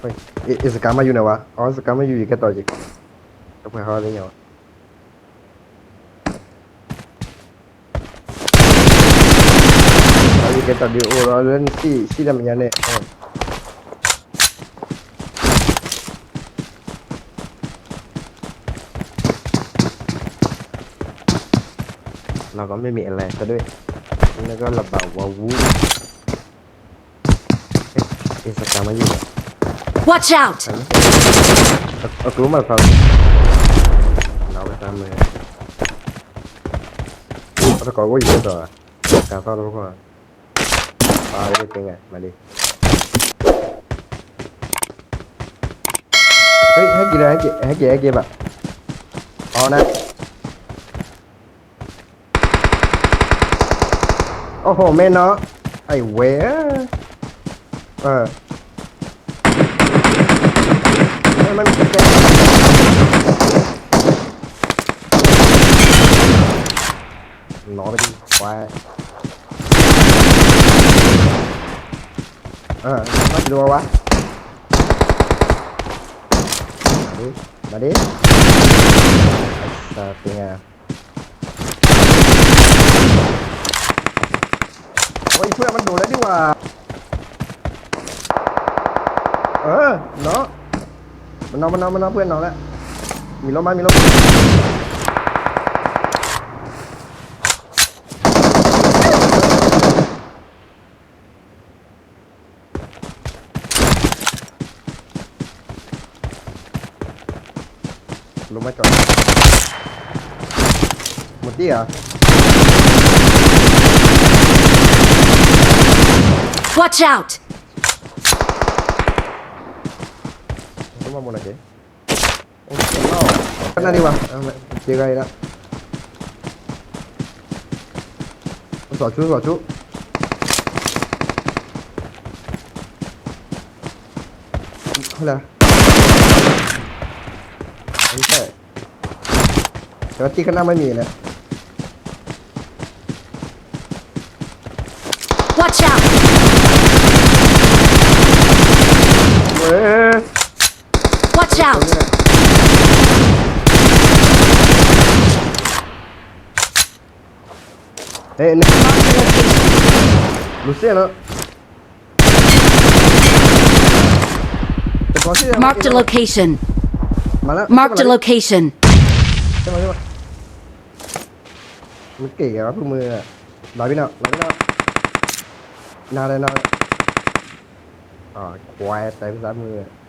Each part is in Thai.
เฮ้ยเอเอสกามาอยู่ไหนวะ อ๋อสกามาอยู่อีกแค่ต่อจิกก็เพื่อเขาอะไรเงี้ยวะอาอีกแค่ต่อดีโอ้เราเล่นสี่สี่ดำยังเนี่ยเออเราก็ไม่มีอะไรซะด้วย แล้วก็ระเบาว้าวูเอสกามาอยู่ Watch out! Aklıma mı kaldı? Lavet amı. Ada kau boleh à, Kau tahu apa? Ah, ini tengah, mari. Hei, hei gila, hei, hei gila, hei gila. Oh, nak. Oh, mẹ nó. Ai quẻ. Ờ. มาดิเฮ้ยให้กี่เลยให้กี่ให้กี่ให้กี่แบบเอานะโอ้โหแม่เนาะไอ้เว้ยเออ ไม่มันแกล้อไปดิควายเออมาดูวะ มาดิ มาดิไอ้สัตว์เป็นไงโอ้ยเพื่อนมันโดดแล้วดีกว่า เออเนาะ มันนอนมันนอนมันนอนเพื่อนนอนแล้ว มีรถไหมมีรถลงมาจอดหมดที่เหรอ Watch out! ลงมาหมดเลยเจ๊โอ้ยเจ๋งมากก็น่าดีว่ะเอามาเจ๊ไกลแล้วสอดชุดสอดชุดเขาเลยไม่ใช่แต่ว่าที่ข้างหน้าไม่มีนะ Watch out! Watch out! Ê, nè. Luciano. Marked a location. Marked a location. Nó kỳ quá phương mưa à Đói bên nào, đói bên nào Nào đây, nào đây Ờ, quay tay giá mưa à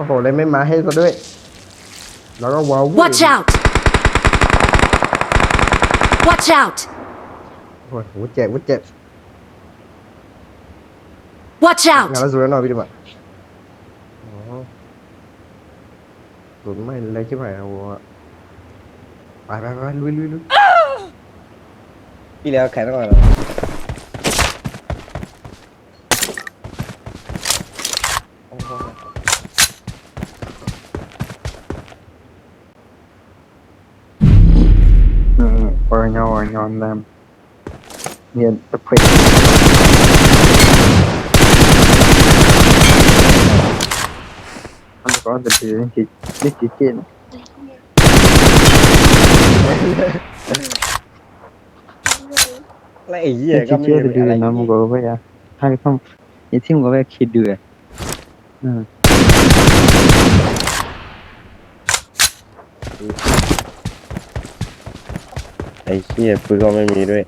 อ้โหเลยไม่มาให้ซะด้วย แล้วก็ว้าว Watch out! Watch out! โอ้ยหูเจ็บหูเจ็บ Watch งาน out! แล้วสุดแล้วหน่อยพี่ดิบะอ๋อหลุดไม่เลยใช่ไหมเอาวะไปไปไปลุยลุยลุยพี่แล้วแขนก่อน going on them near the place. Anh có được thì anh chỉ biết chỉ. Lại gì vậy? Chỉ được đường nó mà gọi vậy à? Hay không? Chỉ thêm gọi vậy khi đường. Ừ. อ้เหี้ยปืนก็ไม่มีด้วย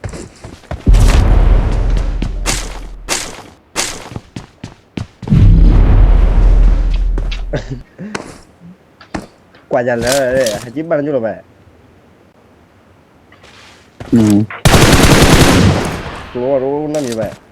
กว่าจะแล้วเลยฮัจิบันอยู่หรอแม่อืมรู้ว่ารู้นั่นอยู่ไปมันเป็นเซตชิงอ่านลินี่แต่ก็ไม่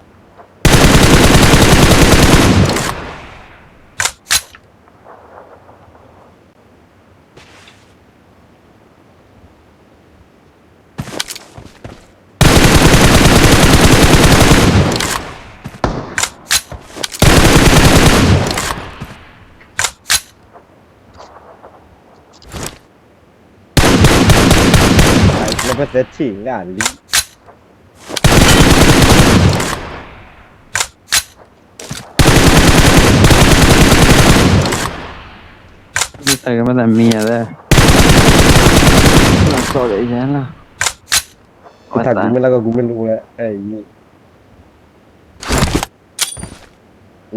แต่เมียเลยเราสอดไอ้ยันล่ะ กูถามกูไม่แล้วก็กูไม่รู้แล้วไอ้นี่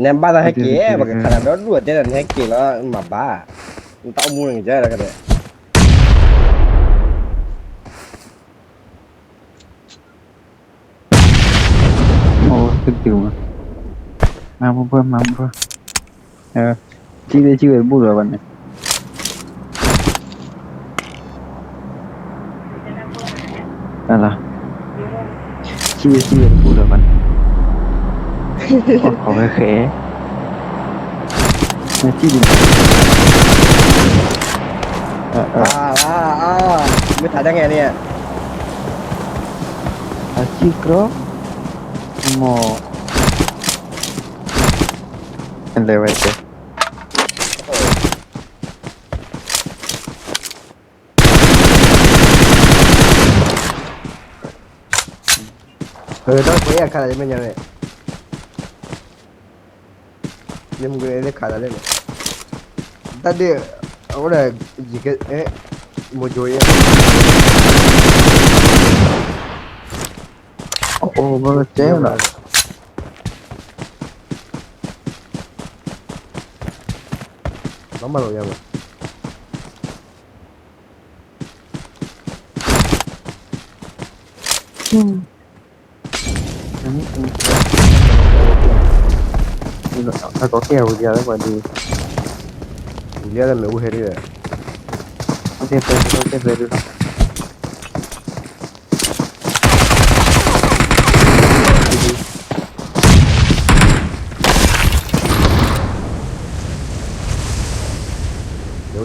เนี่ยบ้านเราให้เก๋บอกขนาดนั้นรวดได้แต่ให้เก๋แล้วมาบ้ามันต้องมูอย่างเจ้าแล้วกันเลย อ้ขึ้นติวมามาเพิ่มมาเพิ่มเออชื่อได้ชื่อไอ้บุญเหรอวันนี้อะไรชื่อชื่อไอ้บุญเหรอวันขอไปเขมาที่ดินเออเอออ่าอ่าอ่าไม่ถ่ายได้ไงเนี่ยอาชีพก็หมอเป็นเลยไว้เจ้เออต้องไปแยกขาดจะเป็นยังไงเนี่ยมึงเลยได้ขาดอะไรเนี่ยแต่เดี๋ยวเอาเลยยิงกันเอ๊ะโมโจยโอ้โหมันเจ๊เหรอ Левайте. Öyle koyu yakala değil mi yani? Benim güneyle đi, değil mi? Tadı cái, cike một mojoya. Oo, bana şey mi lazım? Tómalo, diablo. Mm. Tako kia uliade kwa di uliade meuheria. Ate pesa pesa.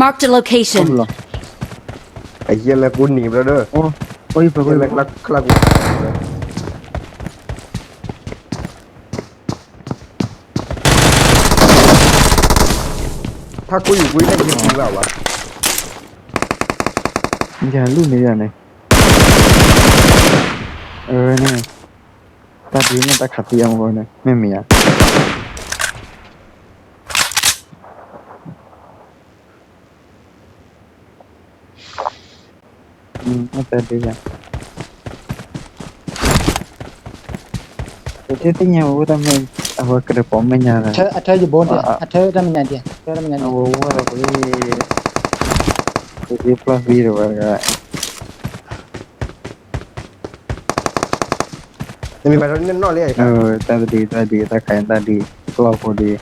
Marked a ต้ม location. หรอไอ้เหี้ยแล้วกูหนีไปแล้วเด้อโอ้โอ้ยไปเหี้ไปยไปแล้วลักลักกูถ้ากูอยู่กูได้ยินจริงแล้ววะอย่าลุ่นเลยอย่างไรเออเนี่ยตาดีมันตาขัดเตียงคนเนี่ยไม่มีอะ nasıl edeceğim? Setinya udah main apa ke depan menyara. Atau atau di bawah dia, atau udah menyara dia, ada menyara. Oh, udah boleh. Jadi plus biru agak. Demi baru ini nol ya? Oh, tadi tadi kita kain tadi keluar di.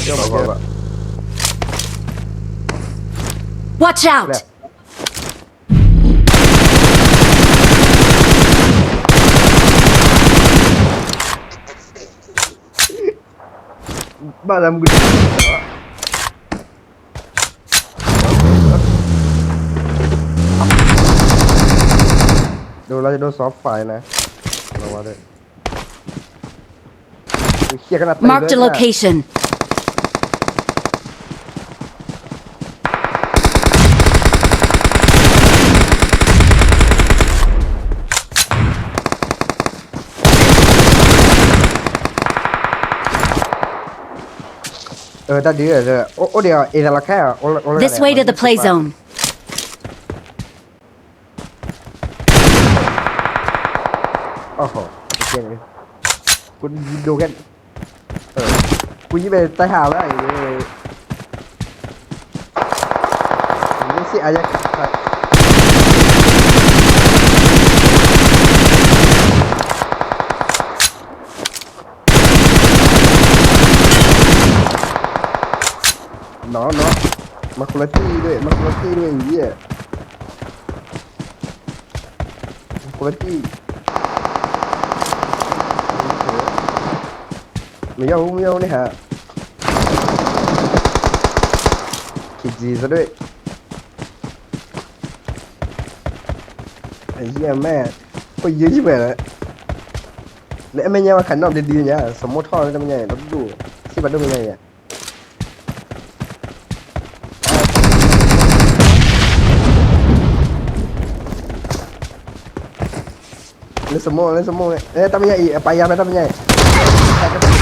Coba, coba. Watch out! บ้านเรามึงดูเราจะโดนซอฟต์ไฟนะระวังด้วยเครียดขนาด Marked a location. This way to the play zone. Ô hồ. Ok. Quân đồ gan. Như về tay hào đấy. Quân sĩ ai vậy? มาคุณตี้ด้วยมาคุณตี้ด้วยไอย่างเงี้ยมาคุณตี้ไม่เอาไม่เอาเนี่ยฮะขีดจีซะด้วยไอ้เหี้ยแม่ก็เยอะชิบหายเลยแล้วไอ้แม่ยังมาขันนอกดีๆเนี่ยสมมติท่อแล้วทำไงเราดูที่บัตรดูยังไงเนี่ย เล่นสมมติเล่นสมมติเอ้ยทำยังไงอีกไปยาไปทำยังไ